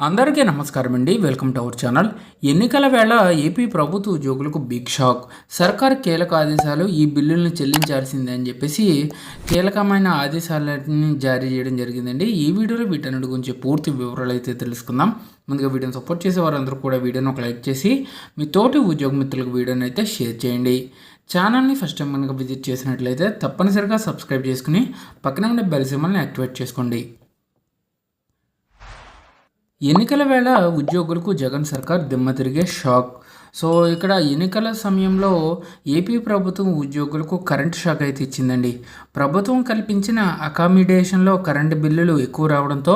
అందరికీ నమస్కారం అండి వెల్కమ్ టు అవర్ ఛానల్. ఎన్నికల వేళ ఏపీ ప్రభుత్వ ఉద్యోగులకు బిగ్ షాక్ సర్కార్ కీలక ఆదేశాలు ఈ బిల్లులను చెల్లించాల్సిందే అని చెప్పేసి కీలకమైన ఆదేశాలని జారీ చేయడం జరిగిందండి. ఈ వీడియోలో వీటన్నిటి గురించి పూర్తి వివరాలు అయితే తెలుసుకుందాం. ముందుగా వీడియోని సపోర్ట్ చేసే వారందరూ కూడా వీడియోని ఒక లైక్ చేసి మీ తోటి ఉద్యోగ మిత్రులకు వీడియోని అయితే షేర్ చేయండి. ఛానల్ని ఫస్ట్ టైం కనుక విజిట్ చేసినట్లయితే తప్పనిసరిగా సబ్స్క్రైబ్ చేసుకుని పక్కన ఉండే బెల్ సిమ్మల్ని యాక్టివేట్ చేసుకోండి. ఎన్నికల వేళ ఉద్యోగులకు జగన్ సర్కార్ దిమ్మ తిరిగే షాక్. సో ఇక్కడ ఎన్నికల సమయంలో ఏపీ ప్రభుత్వం ఉద్యోగులకు కరెంట్ షాక్ అయితే ఇచ్చిందండి. ప్రభుత్వం కల్పించిన అకామిడేషన్లో కరెంటు బిల్లులు ఎక్కువ రావడంతో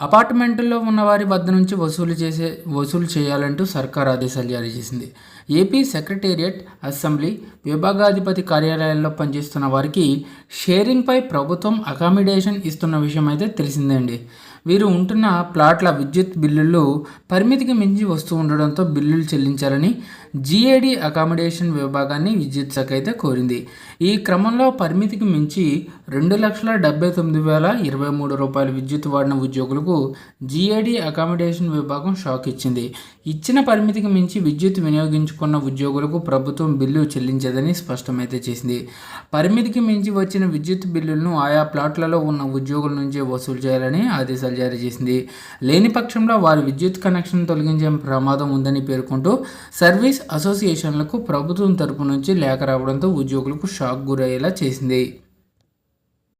అపార్ట్మెంట్లో ఉన్న వారి వద్ద నుంచి వసూలు చేసే వసూలు చేయాలంటూ సర్కార్ ఆదేశాలు జారీ చేసింది. ఏపీ సెక్రటేరియట్ అసెంబ్లీ విభాగాధిపతి కార్యాలయాల్లో పనిచేస్తున్న వారికి షేరింగ్పై ప్రభుత్వం అకామిడేషన్ ఇస్తున్న విషయం అయితే తెలిసిందే అండి. వీరు ఉంటున్న ప్లాట్ల విద్యుత్ బిల్లులు పరిమితికి మించి వస్తూ ఉండడంతో బిల్లులు చెల్లించాలని జిఏడి అకామిడేషన్ విభాగాన్ని విద్యుత్ శాఖ అయితే కోరింది. ఈ క్రమంలో పరిమితికి మించి రెండు లక్షల డెబ్బై తొమ్మిది వేల ఇరవై మూడు రూపాయల విద్యుత్ వాడిన ఉద్యోగులకు జిఏడి అకామిడేషన్ విభాగం షాక్ ఇచ్చింది. ఇచ్చిన పరిమితికి మించి విద్యుత్ వినియోగించుకున్న ఉద్యోగులకు ప్రభుత్వం బిల్లు చెల్లించదని స్పష్టమైతే చేసింది. పరిమితికి మించి వచ్చిన విద్యుత్ బిల్లులను ఆయా ప్లాట్లలో ఉన్న ఉద్యోగుల నుంచే వసూలు చేయాలని ఆదేశాలు జారీ చేసింది. లేని పక్షంలో వారి విద్యుత్ కనెక్షన్ తొలగించే ప్రమాదం ఉందని పేర్కొంటూ సర్వీస్ అసోసియేషన్లకు ప్రభుత్వం తరపు నుంచి లేఖ రావడంతో ఉద్యోగులకు షాక్ గురయ్యేలా చేసింది.